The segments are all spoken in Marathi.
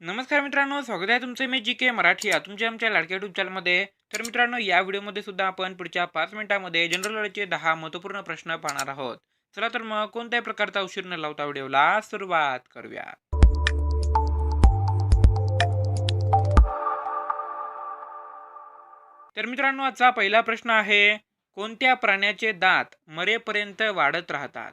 नमस्कार मित्रांनो स्वागत आहे तुमचे मी जी के मराठी. या तुमच्या आमच्या लाडक्या युट्यूब चॅनलमध्ये तर मित्रांनो या व्हिडिओमध्ये सुद्धा आपण पुढच्या पाच मिनिटांमध्ये जनरल नॉलेजचे दहा महत्त्वपूर्ण प्रश्न पाहणार आहोत. चला तर मग कोणत्याही प्रकारचा उशीर न लावता व्हिडिओला सुरुवात करूया. तर मित्रांनो आजचा पहिला प्रश्न आहे कोणत्या प्राण्याचे दात मरेपर्यंत वाढत राहतात?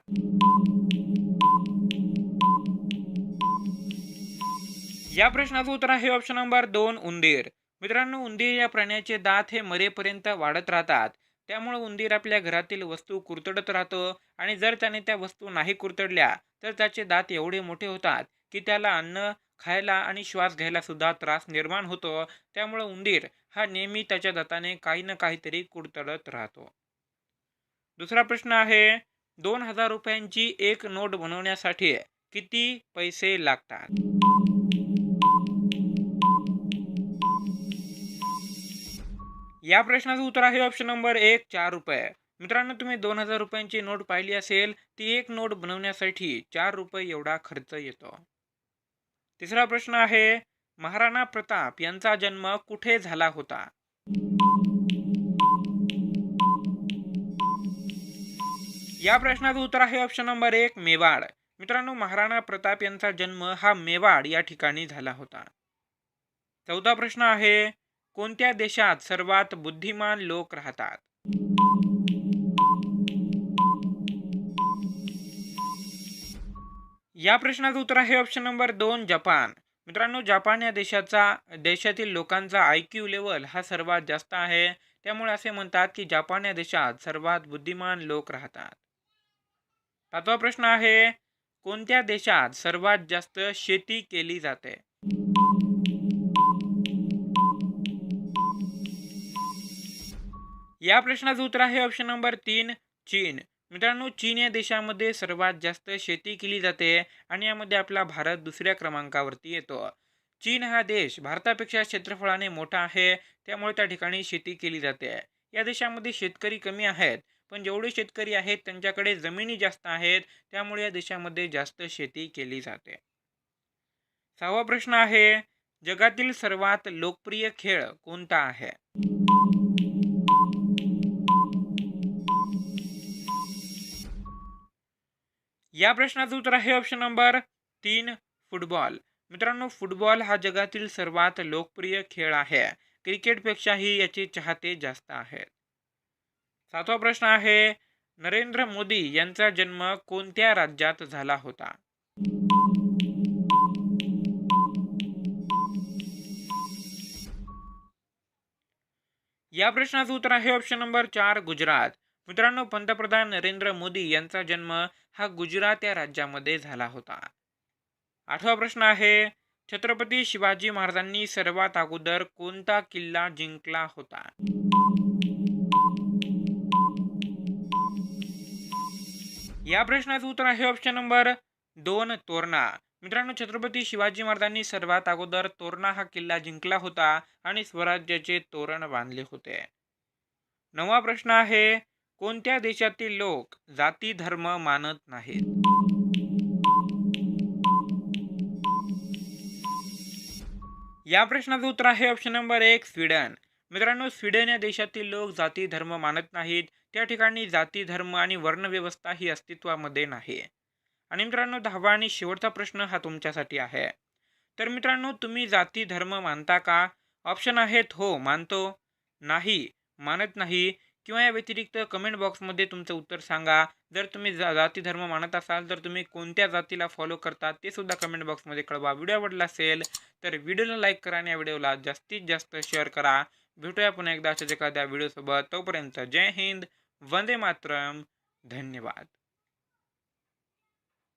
या प्रश्नाचं उत्तर आहे ऑप्शन नंबर दोन उंदीर. मित्रांनो उंदीर या प्राण्याचे दात हे मरेपर्यंत वाढत राहतात. त्यामुळे उंदीर आपल्या घरातील वस्तू कुरतडत राहतो आणि जर त्याने त्या वस्तू नाही कुरतडल्या तर त्याचे दात एवढे मोठे होतात की त्याला अन्न खायला आणि श्वास घ्यायला सुद्धा त्रास निर्माण होतो. त्यामुळे उंदीर हा नेहमी त्याच्या दाताने काही ना काहीतरी कुरतडत राहतो. दुसरा प्रश्न आहे दोन हजार रुपयांची एक नोट बनवण्यासाठी किती पैसे लागतात? या प्रश्नाचं उत्तर आहे ऑप्शन नंबर एक चार रुपये. मित्रांनो तुम्ही दोन हजार रुपयांची नोट पाहिली असेल ती एक नोट बनवण्यासाठी चार रुपये एवढा खर्च येतो. तिसरा प्रश्न आहे महाराणा प्रताप यांचा जन्म कुठे झाला होता? या प्रश्नाचं उत्तर आहे ऑप्शन नंबर एक मेवाड. मित्रांनो महाराणा प्रताप यांचा जन्म हा मेवाड या ठिकाणी झाला होता. चौथा प्रश्न आहे कोणत्या देशात सर्वात बुद्धिमान लोक राहतात? या प्रश्नाचं उत्तर आहे ऑप्शन नंबर दोन जपान. मित्रांनो जपान या देशाचा देशातील लोकांचा आय क्यू लेवल हा सर्वात जास्त आहे. त्यामुळे असे म्हणतात की जपान या देशात सर्वात बुद्धिमान लोक राहतात. पाचवा प्रश्न आहे कोणत्या देशात सर्वात जास्त शेती केली जाते? या प्रश्नाचं उत्तर आहे ऑप्शन नंबर तीन चीन. मित्रांनो चीन या देशामध्ये सर्वात जास्त शेती केली जाते आणि यामध्ये आपला भारत दुसऱ्या क्रमांकावरती येतो. चीन हा देश भारतापेक्षा क्षेत्रफळाने मोठा आहे त्यामुळे त्या ठिकाणी शेती केली जाते. या देशामध्ये शेतकरी कमी आहेत पण जेवढे शेतकरी आहेत त्यांच्याकडे जमिनी जास्त आहेत त्यामुळे या देशामध्ये जास्त शेती केली जाते. सहावा प्रश्न आहे जगातील सर्वात लोकप्रिय खेळ कोणता आहे? या प्रश्नाचं उत्तर आहे ऑप्शन नंबर तीन फुटबॉल मित्रांनो फुटबॉल हा जगातील सर्वात लोकप्रिय खेळ आहे. क्रिकेटपेक्षाही याचे चाहते जास्त आहेत. सातवा प्रश्न आहे नरेंद्र मोदी यांचा जन्म कोणत्या राज्यात झाला होता? या प्रश्नाचं उत्तर आहे ऑप्शन नंबर चार गुजरात. मित्रांनो पंतप्रधान नरेंद्र मोदी यांचा जन्म हा गुजरात या राज्यामध्ये झाला होता. आठवा प्रश्न आहे छत्रपती शिवाजी महाराजांनी सर्वात अगोदर कोणता किल्ला जिंकला होता? या प्रश्नाचं उत्तर आहे ऑप्शन नंबर दोन तोरणा. मित्रांनो छत्रपती शिवाजी महाराजांनी सर्वात अगोदर तोरणा हा किल्ला जिंकला होता आणि स्वराज्याचे तोरण बांधले होते. नवा प्रश्न आहे कोणत्या देशातील लोक जाती धर्म मानत नाहीत? या प्रश्नाचं उत्तर आहे ऑप्शन नंबर एक स्वीडन मित्रांनो स्वीडन या देशातील लोक जाती धर्म मानत नाहीत. त्या ठिकाणी जाती धर्म आणि वर्णव्यवस्था ही अस्तित्वामध्ये नाही. आणि मित्रांनो दहावा आणि शेवटचा प्रश्न हा तुमच्यासाठी आहे. तर मित्रांनो तुम्ही जाती धर्म मानता का? ऑप्शन आहेत हो मानतो. नाही मानत नाही. किंवा या व्यतिरिक्त कमेंट बॉक्समध्ये तुमचं उत्तर सांगा. जर तुम्ही जा जाती धर्म मानत असाल तर तुम्ही कोणत्या जातीला फॉलो करता ते सुद्धा कमेंट बॉक्समध्ये कळवा. व्हिडिओ आवडला असेल तर व्हिडिओला लाईक करा आणि या व्हिडिओला जास्तीत जास्त शेअर करा. भेटूया पुन्हा एकदा अशाच एखाद्या व्हिडिओसोबत तोपर्यंत जय हिंद वंदे मातरम. धन्यवाद.